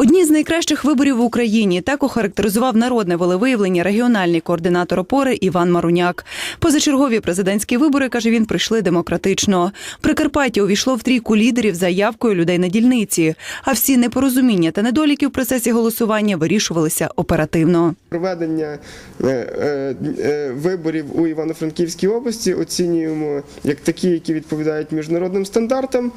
Одні з найкращих виборів в Україні так охарактеризував народне волевиявлення регіональний координатор опори Іван Маруняк. Позачергові президентські вибори каже він прийшли демократично. Прикарпаття увійшло в трійку лідерів за явкою людей на дільниці. А всі непорозуміння та недоліки в процесі голосування вирішувалися оперативно. Проведення е, е, е, виборів у Івано-Франківській області оцінюємо як такі, які відповідають міжнародним стандартам,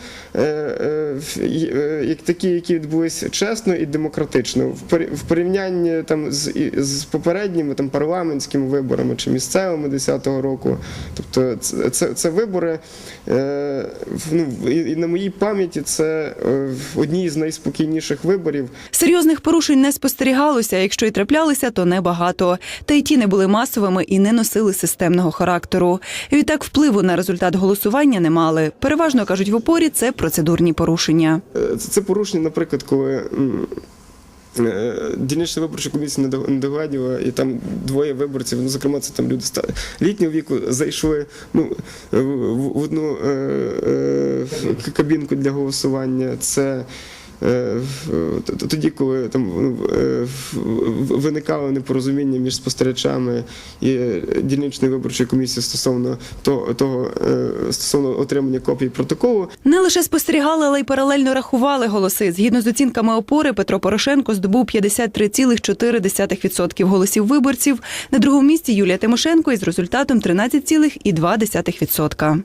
як такі, які відбулися чесно і демократично. В порі- порівнянні там з, з попередніми там парламентськими виборами чи місцевими 10-го року. Тобто це, це, це вибори, е, ну, і, і на моїй пам'яті це е, одні з найспокійніших виборів. Серйозних порушень не спостерігалося. Якщо й траплялися, то небагато. Та й ті не були масовими і не носили системного характеру. Відтак впливу на результат голосування не мали. Переважно кажуть в опорі це процедурні порушення. Е, Це, порушення, наприклад, коли дільнична виборча комісія не догаділа, і там двоє виборців, ну, зокрема, це там люди літнього віку, зайшли ну, в, одну е, е, кабінку для голосування. Це е, тоді, коли там ну, е, виникало непорозуміння між спостерігачами і дільничною виборчою комісією стосовно того, того е, стосовно отримання копій протоколу. Не лише спостерігали, але й паралельно рахували голоси. Згідно з оцінками опори, Петро Порошенко здобув 53,4% голосів виборців. На другому місці Юлія Тимошенко із результатом 13,2%.